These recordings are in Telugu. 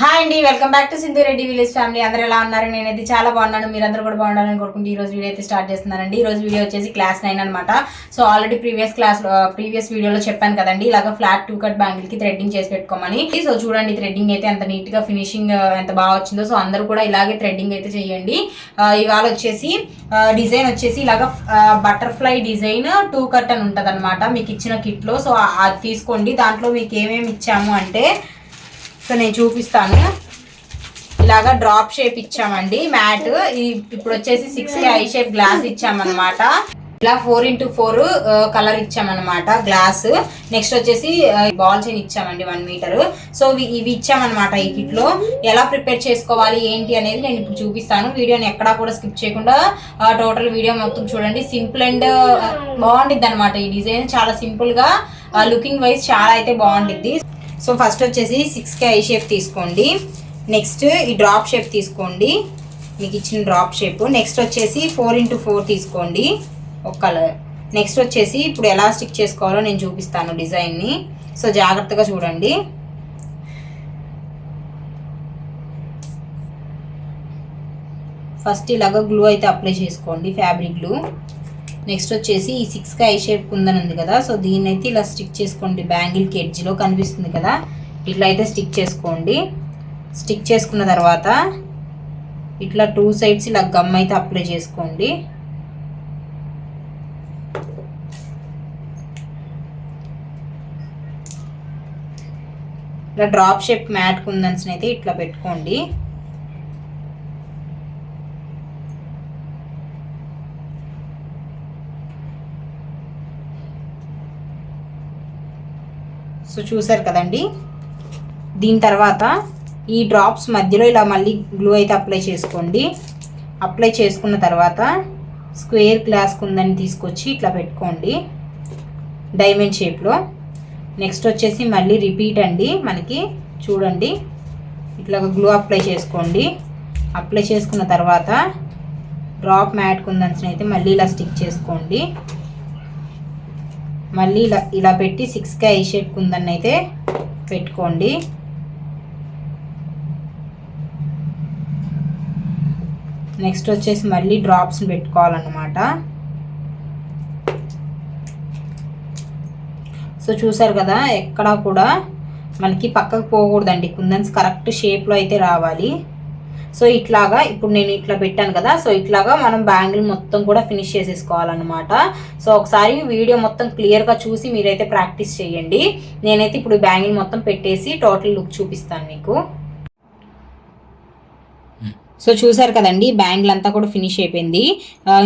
హాయ్ అండి welcome back to Sindhu Reddy village family. అందరూ ఎలా ఉన్నారు? నేనైతే చాలా బాగున్నాను. మీరందరూ కూడా బాగుండాలని కోరుకుంటే ఈ రోజు వీడియో అయితే స్టార్ట్ చేస్తున్నానండి. ఈ రోజు వీడియో వచ్చేసి క్లాస్ నైన్ అనమాట so already previous class previous వీడియోలో చెప్పాను కదండి ఇలాగ ఫ్లాట్ టూ కట్ బ్యాంగిల్కి థ్రెడ్డింగ్ చేసి పెట్టుకోమని. సో చూడండి థ్రెడ్డింగ్ అయితే ఎంత నీట్గా ఫినిషింగ్ ఎంత బాగా వచ్చిందో. సో అందరూ కూడా ఇలాగే థ్రెడ్డింగ్ అయితే చేయండి. ఇవాళ వచ్చేసి డిజైన్ వచ్చేసి ఇలాగ బటర్ఫ్లై డిజైన్ టూ కట్ అని ఉంటుంది అనమాట మీకు ఇచ్చిన కిట్లో సో అది తీసుకోండి. దాంట్లో మీకు ఏమేమి ఇచ్చాము అంటే సో నేను చూపిస్తాను. ఇలాగా డ్రాప్ షేప్ ఇచ్చామండి. మ్యాట్ ఇప్పుడు వచ్చేసి సిక్స్ ఐ షేప్ గ్లాస్ ఇచ్చామన్నమాట. ఇలా ఫోర్ ఇంటూ ఫోర్ కలర్ ఇచ్చామన్నమాట గ్లాస్ నెక్స్ట్ వచ్చేసి uh, బాల్ చైన్ ఇచ్చామండి వన్ మీటర్ సో ఇవి ఇవి ఇచ్చామన్నమాట ఈ కిట్లో. ఎలా ప్రిపేర్ చేసుకోవాలి ఏంటి అనేది నేను ఇప్పుడు చూపిస్తాను. వీడియోని ఎక్కడా కూడా స్కిప్ చేయకుండా టోటల్ వీడియో మొత్తం చూడండి. సింపుల్ అండ్ uh, బాగుండిద్ది అనమాట ఈ డిజైన్ చాలా సింపుల్గా uh, లుకింగ్ వైజ్ చాలా అయితే బాగుండిద్ది. సో ఫస్ట్ వచ్చేసి సిక్స్ కే ఐ షేప్ తీసుకోండి. నెక్స్ట్ ఈ డ్రాప్ షేప్ తీసుకోండి. మీకు ఇచ్చిన డ్రాప్ షేప్ నెక్స్ట్ వచ్చేసి ఫోర్ ఇంటూ ఫోర్ తీసుకోండి. ఒక కలర్ నెక్స్ట్ వచ్చేసి ఇప్పుడు ఎలా స్టిక్ చేసుకోవాలో నేను చూపిస్తాను డిజైన్ని సో జాగ్రత్తగా చూడండి. ఫస్ట్ ఇలాగ గ్లూ అయితే అప్లై చేసుకోండి ఫ్యాబ్రిక్ గ్లూ నెక్స్ట్ వచ్చేసి ఈ సిక్స్కి ఐ షేప్ కుందని ఉంది కదా సో దీన్ని అయితే ఇలా స్టిక్ చేసుకోండి. బ్యాంగిల్కి ఎడ్జ్లో కనిపిస్తుంది కదా ఇట్లా అయితే స్టిక్ చేసుకోండి. స్టిక్ చేసుకున్న తర్వాత ఇట్లా టూ సైడ్స్ ఇలా గమ్ అయితే అప్లై చేసుకోండి. ఇలా డ్రాప్ షేప్ మ్యాట్ కుందన్స్ అయితే ఇట్లా పెట్టుకోండి. సో చూసారు కదండి? దీని తర్వాత ఈ డ్రాప్స్ మధ్యలో ఇలా మళ్ళీ గ్లూ అయితే అప్లై చేసుకోండి. అప్లై చేసుకున్న తర్వాత స్క్వేర్ గ్లాస్ కుందని తీసుకొచ్చి ఇట్లా పెట్టుకోండి. డైమండ్ షేప్లో నెక్స్ట్ వచ్చేసి మళ్ళీ రిపీట్ అండి మనకి. చూడండి. ఇట్లా గ్లూ అప్లై చేసుకోండి. అప్లై చేసుకున్న తర్వాత డ్రాప్ మ్యాట్ కుందన్స్ని అయితే మళ్ళీ ఇలా స్టిక్ చేసుకోండి. మళ్ళీ ఇలా ఇలా పెట్టి సిక్స్కి ఐ షేప్ కుందని అయితే పెట్టుకోండి. నెక్స్ట్ వచ్చేసి మళ్ళీ డ్రాప్స్ని పెట్టుకోవాలన్నమాట. సో చూసారు కదా ఎక్కడా కూడా మనకి పక్కకు పోకూడదండి. కుందన్స్ కరెక్ట్ షేప్లో అయితే రావాలి. సో ఇట్లాగా ఇప్పుడు నేను ఇట్లా పెట్టాను కదా సో ఇట్లాగా మనం బ్యాంగిల్ మొత్తం కూడా ఫినిష్ చేసేసుకోవాలన్నమాట. సో ఒకసారి వీడియో మొత్తం క్లియర్గా చూసి మీరైతే ప్రాక్టీస్ చేయండి. నేనైతే ఇప్పుడు బ్యాంగిల్ మొత్తం పెట్టేసి టోటల్ లుక్ చూపిస్తాను మీకు. సో చూసారు కదండి బ్యాంగిల్ అంతా కూడా ఫినిష్ అయిపోయింది.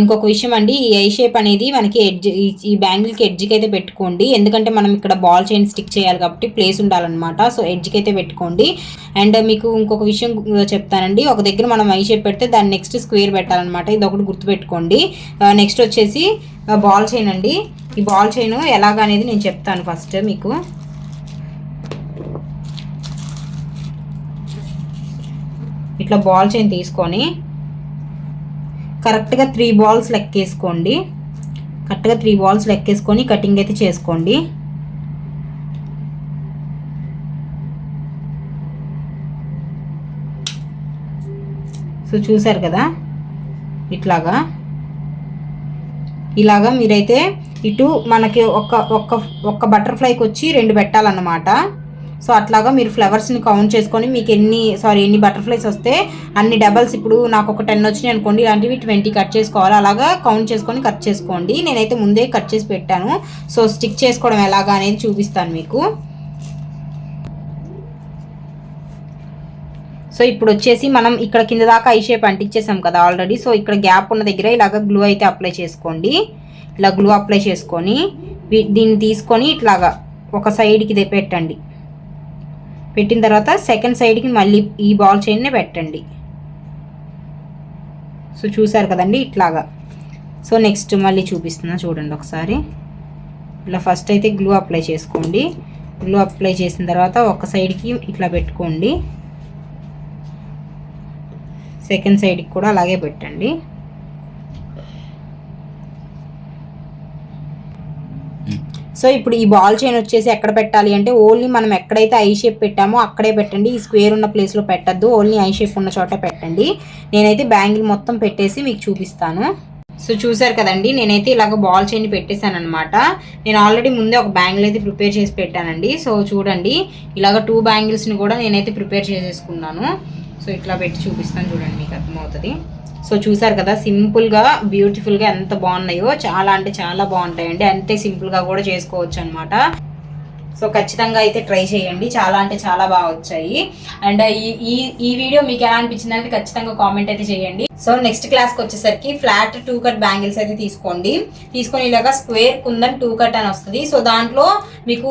ఇంకొక విషయం అండి ఈ ఐ షేప్ అనేది మనకి ఎడ్జ్ ఈ బ్యాంగిల్కి ఎడ్జ్కి అయితే పెట్టుకోండి. ఎందుకంటే మనం ఇక్కడ బాల్ చైన్ స్టిక్ చేయాలి కాబట్టి ప్లేస్ ఉండాలన్నమాట. సో ఎడ్జ్కి అయితే పెట్టుకోండి. అండ్ మీకు ఇంకొక విషయం చెప్తానండి ఒక దగ్గర మనం ఐ షేప్ పెడితే దాన్ని నెక్స్ట్ స్క్వేర్ పెట్టాలన్నమాట. ఇది ఒకటి గుర్తుపెట్టుకోండి. నెక్స్ట్ వచ్చేసి బాల్ చైన్ అండి. ఈ బాల్ చైన్ ఎలాగనేది నేను చెప్తాను ఫస్ట్ మీకు. ఇట్లా బాల్ చైన్ తీసుకొని కరెక్ట్గా త్రీ బాల్స్ లెక్కేసుకోండి. కరెక్ట్గా త్రీ బాల్స్ లెక్కేసుకొని కటింగ్ అయితే చేసుకోండి. సో చూసారు కదా? ఇట్లాగా. ఇలాగా మీరైతే ఇటు మనకి ఒక ఒక్క ఒక్క బటర్ఫ్లైకి వచ్చి రెండు పెట్టాలన్నమాట. సో అట్లాగా మీరు ఫ్లవర్స్ని కౌంట్ చేసుకొని మీకు ఎన్ని సారీ ఎన్ని బటర్ఫ్లైస్ వస్తే అన్ని డబల్స్ ఇప్పుడు నాకు ఒక టెన్ వచ్చినాయి అనుకోండి ఇలాంటివి ట్వంటీ కట్ చేసుకోవాలి. అలాగా కౌంట్ చేసుకొని కట్ చేసుకోండి. నేనైతే ముందే కట్ చేసి పెట్టాను. సో స్టిక్ చేసుకోవడం ఎలాగా అనేది చూపిస్తాను మీకు. సో ఇప్పుడు వచ్చేసి మనం ఇక్కడ కింద దాకా ఐ షేప్ అంటించేసాం కదా ఆల్రెడీ సో ఇక్కడ గ్యాప్ ఉన్న దగ్గర ఇలాగ గ్లూ అయితే అప్లై చేసుకోండి. ఇలా గ్లూ అప్లై చేసుకొని దీన్ని తీసుకొని ఇట్లాగా ఒక సైడ్కి ఇది పెట్టండి. పెట్టిన తర్వాత సెకండ్ సైడ్కి మళ్ళీ ఈ బాల్ చైన్నే పెట్టండి. సో చూసారు కదండి ఇట్లాగా. సో నెక్స్ట్ మళ్ళీ చూపిస్తున్నా చూడండి ఒకసారి. ఇలా ఫస్ట్ అయితే గ్లూ అప్లై చేసుకోండి. గ్లూ అప్లై చేసిన తర్వాత ఒక సైడ్కి ఇట్లా పెట్టుకోండి. సెకండ్ సైడ్కి కూడా అలాగే పెట్టండి. సో ఇప్పుడు ఈ బాల్ చైన్ వచ్చేసి ఎక్కడ పెట్టాలి అంటే ఓన్లీ మనం ఎక్కడైతే ఐ షేప్ పెట్టామో అక్కడే పెట్టండి. ఈ స్క్వేర్ ఉన్న ప్లేస్లో పెట్టద్దు. ఓన్లీ ఐ షేప్ ఉన్న చోట పెట్టండి. నేనైతే బ్యాంగిల్ మొత్తం పెట్టేసి మీకు చూపిస్తాను. సో చూసారు కదండి నేనైతే ఇలాగ బాల్ చైన్ పెట్టేశాను అనమాట నేను ఆల్రెడీ ముందే ఒక బ్యాంగిల్ అయితే ప్రిపేర్ చేసి పెట్టానండి. సో చూడండి ఇలాగ టూ బ్యాంగిల్స్ని కూడా నేనైతే ప్రిపేర్ చేసేసుకున్నాను. సో ఇట్లా పెట్టి చూపిస్తాను చూడండి మీకు అర్థమవుతుంది. సో చూసారు కదా సింపుల్గా బ్యూటిఫుల్గా ఎంత బాగున్నాయో చాలా అంటే చాలా బాగుంటాయండి. అంతే సింపుల్గా కూడా చేసుకోవచ్చు అనమాట సో ఖచ్చితంగా అయితే ట్రై చేయండి. చాలా అంటే చాలా బాగా వచ్చాయి. అండ్ ఈ ఈ వీడియో మీకు ఎలా అనిపించింది అనేది ఖచ్చితంగా కామెంట్ అయితే చేయండి. సో నెక్స్ట్ క్లాస్కి వచ్చేసరికి ఫ్లాట్ టూ కట్ బ్యాంగిల్స్ అయితే తీసుకోండి. తీసుకొని ఇలాగా స్క్వేర్ కుందన్ టూ కట్ అని వస్తుంది. సో దాంట్లో మీకు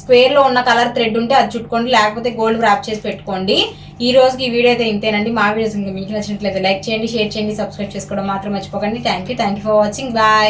స్క్వేర్లో ఉన్న కలర్ థ్రెడ్ ఉంటే అది చుట్టుకోండి లేకపోతే గోల్డ్ ర్యాప్ చేసి పెట్టుకోండి. ఈ రోజుకి ఈ వీడియో అయితే ఇంతేనండి. మా వీడియోస్ ఇంకా మీకు నచ్చినట్లయితే లైక్ చేయండి షేర్ చేయండి సబ్స్క్రైబ్ చేసుకోవడం మాత్రం మర్చిపోకండి. Thank you thank you for watching bye